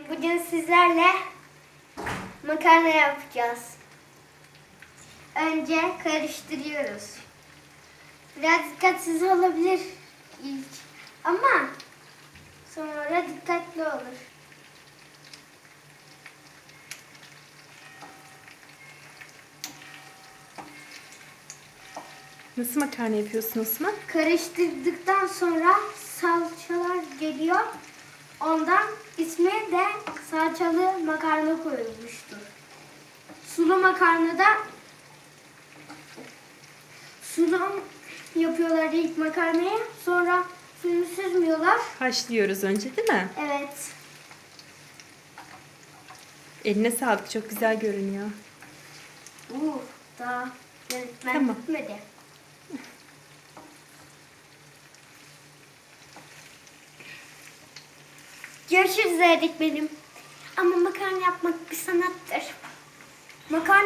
Bugün sizlerle makarna yapacağız. Önce karıştırıyoruz. Biraz dikkatsiz olabilir ilk ama sonra dikkatli olur. Nasıl makarna yapıyorsun Osman? Karıştırdıktan sonra salçalar geliyor. Ondan ismi de salçalı makarna koyulmuştur. Sulu makarnada sulu yapıyorlar ilk makarnayı. Sonra suyunu süzmüyorlar. Haşlıyoruz önce değil mi? Evet. Eline sağlık çok güzel görünüyor. Uh, daha yönetmen Tamam. bitmedi. Görüşürüz öğretmenim. Ama makarna yapmak bir sanattır. Makarna